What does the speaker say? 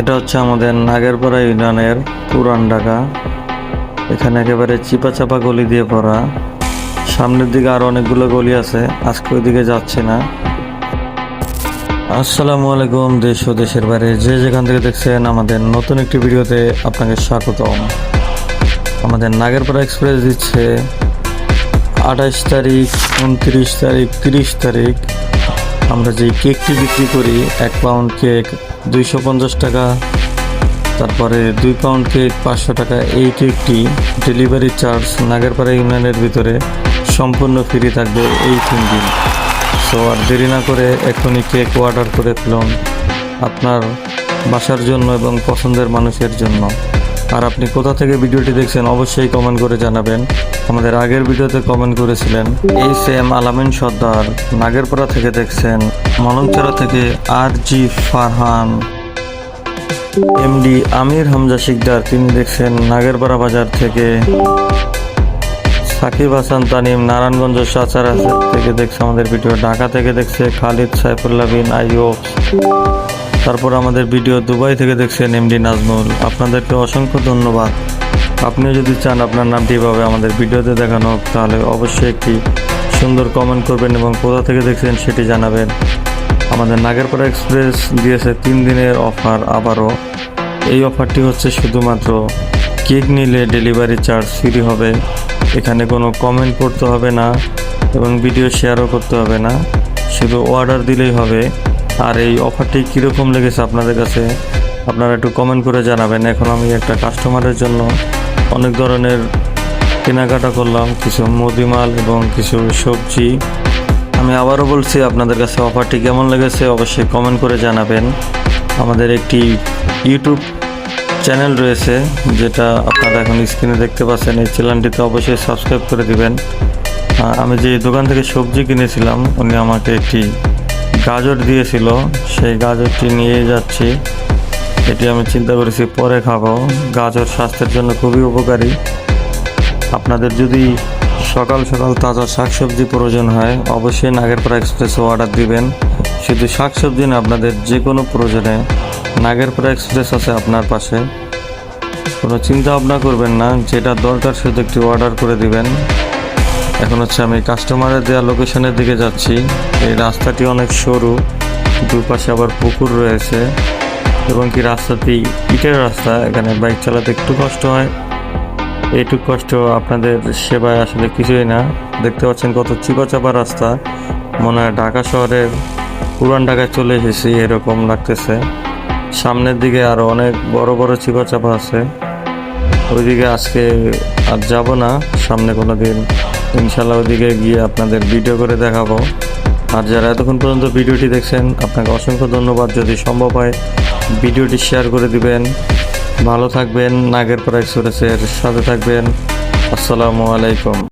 এটা হচ্ছে আমাদের নাগেরপাড়া ইউনিয়নের পুরান ঢাকা। এখানে একেবারে চিপা চাপা গলি দিয়ে পড়া সামনের দিকে আরও অনেকগুলো গলি আছে, আজকে ওইদিকে যাচ্ছে না। আসসালামু আলাইকুম দেশ ও দেশের বাইরে। যে যেখান থেকে দেখছেন আমাদের নতুন একটি ভিডিওতে আপনাকে স্বাগতম। আমাদের নাগেরপাড়া এক্সপ্রেস দিচ্ছে আঠাশ তারিখ, উনত্রিশ তারিখ, তিরিশ তারিখ। আমরা যে কেকটি বিক্রি করি, এক পাউন্ড কেক দুইশো পঞ্চাশ টাকা, তারপরে দুই পাউন্ড কেক পাঁচশো টাকা, এই কেকটি ডেলিভারি চার্জ নাগেরপাড়া ইউনিয়নের ভিতরে সম্পূর্ণ ফ্রি থাকবে এই তিন দিন। সো আর দেরি না করে এখনই কেক অর্ডার করে ফেলুন আপনার বাসার জন্য এবং পছন্দের মানুষের জন্য। আর আপনি কোথা থেকে ভিডিওটি দেখছেন অবশ্যই কমেন্ট করে জানাবেন। আমাদের আগের ভিডিওতে কমেন্ট করেছিলেন, এই সেম আলামিন সর্দার নাগেরপাড়া থেকে দেখছেন মলংচড়া থেকে আর জি ফারহান এমডি আমির হামজা শিকদার, তিনি দেখছেন নাগেরপাড়া বাজার থেকে, সাকিব হাসান তানিম নারায়ণগঞ্জ সাচারা থেকে দেখছে আমাদের ভিডিও, ঢাকা থেকে দেখছে খালিদ সাইফুল্লাহ বিন আইয়ুব। তারপর আমাদের ভিডিও দুবাই থেকে দেখছেন এমডি নাজমুল। আপনাদেরকে অসংখ্য ধন্যবাদ। আপনিও যদি চান আপনার নামটি এভাবে আমাদের ভিডিওতে দেখানো, তাহলে অবশ্যই একটি সুন্দর কমেন্ট করবেন এবং কোথা থেকে দেখছেন সেটি জানাবেন। আমাদের নাগেরপাড়া এক্সপ্রেস দিয়েছে তিন দিনের অফার আবারও। এই অফারটি হচ্ছে শুধুমাত্র কেক নিলে ডেলিভারি চার্জ ফ্রি হবে। এখানে কোনো কমেন্ট করতে হবে না এবং ভিডিও শেয়ারও করতে হবে না। শুধু অর্ডার দিলেই হবে। আর এই অফারটি কীরকম লেগেছে আপনাদের কাছে? আপনারা একটু কমেন্ট করে জানাবেন। এখন আমি একটা কাস্টমারের জন্য অনেক ধরনের কেনাকাটা করলাম, কিছু মুদিমাল এবং কিছু সবজি। আমি আবারও বলছি, আপনাদের কাছে অফারটি কেমন লেগেছে অবশ্যই কমেন্ট করে জানাবেন। আমাদের একটি ইউটিউব চ্যানেল রয়েছে, যেটা আপনারা এখন স্ক্রিনে দেখতে পাচ্ছেন। এই চ্যানেলটিতে অবশ্যই সাবস্ক্রাইব করে দিবেন। আমি যে দোকান থেকে সবজি কিনেছিলাম, উনি আমাকে একটি গাজর দিয়েছিল, সেই গাজরটি নিয়ে যাচ্ছি। এটি আমি চিন্তা করেছি, পরে খাব। গাজর স্বাস্থ্যের জন্য খুবই উপকারী। আপনাদের যদি সকাল সকাল তাজা শাকসবজি প্রয়োজন হয়, অবশ্যই নাগেরপাড়া এক্সপ্রেসে অর্ডার দিবেন। শুধু শাকসবজি না, আপনাদের যে কোনো প্রয়োজনে নাগেরপাড়া এক্সপ্রেস আছে আপনার পাশে। কোনো চিন্তা ভাবনা করবেন না, যেটা দরকার শুধু একটি অর্ডার করে দিবেন। এখন হচ্ছে আমি কাস্টমারের দেওয়া লোকেশনের দিকে যাচ্ছি। এই রাস্তাটি অনেক সরু, দুপাশে আবার পুকুর রয়েছে এবং কি রাস্তাটি ইটের রাস্তা, এখানে বাইক চালাতে একটু কষ্ট হয়। এইটুক কষ্ট আপনাদের সেবায় আসলে কিছুই না। দেখতে পাচ্ছেন কত চিপা চাপা রাস্তা। মনে হয় ঢাকা শহরের পুরান ঢাকায় চলে এসেছি, এরকম লাগতেছে। সামনের দিকে আরও অনেক বড় বড় চিপা চাপা আছে। ওইদিকে আজকে আর যাব না, সামনে কোনো দিন ইনশাল্লাহ ওদিকে গিয়ে আপনাদের ভিডিও করে দেখাবো। আর যারা এতক্ষণ পর্যন্ত ভিডিওটি দেখছেন, আপনাকে অসংখ্য ধন্যবাদ। যদি সম্ভব হয়, ভিডিওটি শেয়ার করে দিবেন। ভালো থাকবেন। নাগের প্রায় সুরেশের সাথে থাকবেন। আসসালামু আলাইকুম।